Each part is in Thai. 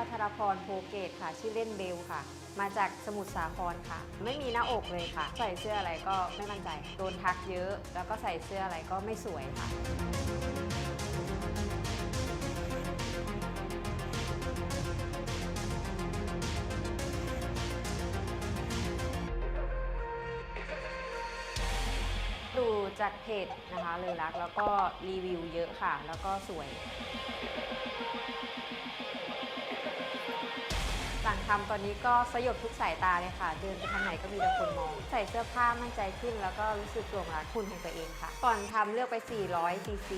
พัทรพรโพเกตค่ะ ชื่อเล่นเบลค่ะ มาจากสมุทรสาครค่ะ ไม่มีหน้าอกเลยค่ะ ใส่เสื้ออะไรก็ไม่มั่นใจ โดนทักเยอะ แล้วก็ใส่เสื้ออะไรก็ไม่สวยค่ะดูจากเพจนะคะเลยรักแล้วก็รีวิวเยอะค่ะ แล้วก็สวย สั่งทำตอนนี้ก็สยบทุกสายตาเลยค่ะ เดินไปทางไหนก็มีแต่คนมอง ใส่เสื้อผ้ามั่นใจขึ้น แล้วก็รู้สึกหลงรักคุณของตัวเองค่ะ ก่อนทำเลือกไป 400 cc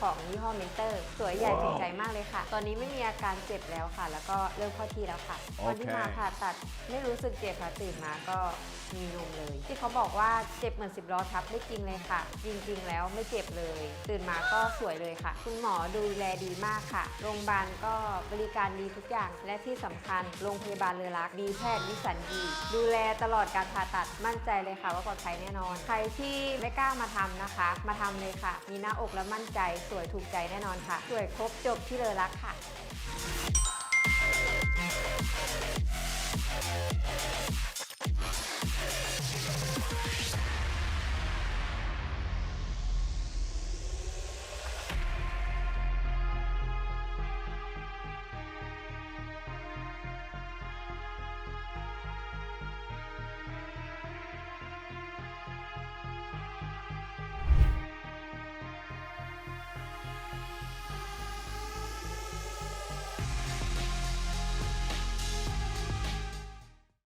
ของยี่ห้อเมนเตอร์ สวยใหญ่ถูกใจมากเลยค่ะ ตอนนี้ไม่มีอาการเจ็บแล้วค่ะ แล้วก็เริ่มเข้าที่แล้วค่ะโอเคตอนที่มาผ่าตัดไม่รู้สึกเจ็บค่ะตื่นมาก็มีนมเลย ที่เขาบอกว่าเจ็บเหมือนสิบล้อทับไม่จริงเลยค่ะ จริง ๆ แล้วไม่เจ็บเลย ตื่นมาก็สวยเลยค่ะ คุณหมอดูแลดีมากค่ะโรงพยาบาลก็บริการดีทุกอย่างและที่สำคัญโรงงพยาบาลเรือรักดีแพทย์วิสันดีดูแลตลอดการผ่าตัดมั่นใจเลยค่ะ ว่าปลอดภัยแน่นอน ใครที่ไม่กล้ามาทำนะคะ มาทำเลยค่ะ มีหน้าอกและมั่นใจสวยถูกใจแน่นอนค่ะ สวยครบจบที่เรือรักค่ะ